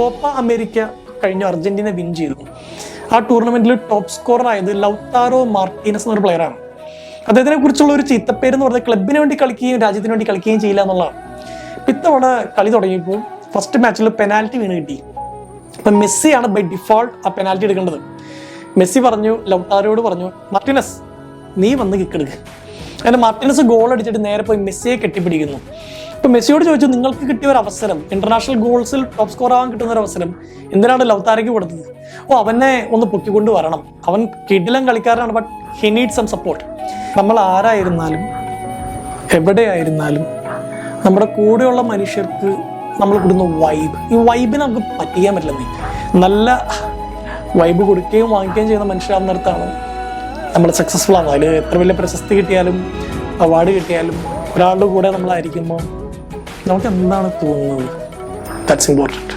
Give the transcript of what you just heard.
Copa America കഴിഞ്ഞ Argentina win ചെയ്തു. ആ ടൂർണമെന്റിൽ ടോപ്പ് സ്കോറർ ആയത് ലൗത്താറോ മാർട്ടീനസ് എന്നൊരു പ്ലെയറാണ് അദ്ദേഹത്തിനെ കുറിച്ചുള്ള ഒരു ചീത്തപ്പേര് എന്ന് പറഞ്ഞാൽ ക്ലബിന് വേണ്ടി കളിക്കുകയും രാജ്യത്തിന് വേണ്ടി കളിക്കുകയും ചെയ്യില്ല എന്നുള്ളതാണ്. ഇത്തവണ കളി തുടങ്ങിയപ്പോൾ ഫസ്റ്റ് മാച്ചിൽ പെനാൽറ്റി വീണ് കിട്ടി. അപ്പൊ മെസ്സിയാണ് ബൈ ഡിഫോൾട്ട് ആ പെനാൽറ്റി എടുക്കേണ്ടത്. മെസ്സി പറഞ്ഞു ലൗട്ടാരോട് പറഞ്ഞു മാർട്ടിനസ് നീ വന്ന് കിക്കെടുക്ക് അങ്ങനെ മാർട്ടിനസ് ഗോൾ അടിച്ചിട്ട് നേരെ പോയി മെസ്സിയെ കെട്ടിപ്പിടിക്കുന്നു. ഇപ്പൊ മെസ്സിയോട് ചോദിച്ചു നിങ്ങൾക്ക് കിട്ടിയ ഒരു അവസരം ഇന്റർനാഷണൽ ഗോൾസിൽ ടോപ്പ് സ്കോർ ആവാൻ കിട്ടുന്ന ഒരു അവസരം എന്തിനാണ് ലൗതാരയ്ക്ക് കൊടുത്തത്? ഓ അവനെ ഒന്ന് പൊക്കിക്കൊണ്ട് വരണം. അവൻ കിടിലം കളിക്കാരനാണ് but he need some support നമ്മൾ ആരായിരുന്നാലും എവിടെയായിരുന്നാലും നമ്മുടെ കൂടെയുള്ള മനുഷ്യർക്ക് നമ്മൾ കൊടുക്കുന്ന വൈബ് ഈ വൈബിന് നമുക്ക് പറ്റിക്കാൻ പറ്റില്ല നീ നല്ല വൈബ് കൊടുക്കുകയും വാങ്ങിക്കുകയും ചെയ്യുന്ന മനുഷ്യരാകുന്നിടത്താണ് നമ്മൾ സക്സസ്ഫുൾ ആവുന്നത് അതിൽ എത്ര വലിയ പ്രശസ്തി കിട്ടിയാലും അവാർഡ് കിട്ടിയാലും ഒരാളുടെ കൂടെ നമ്മളായിരിക്കുമ്പോൾ നമുക്ക് എന്താണ് തോന്നുന്നത് ദാറ്റ്സ് ഇമ്പോർട്ടന്റ്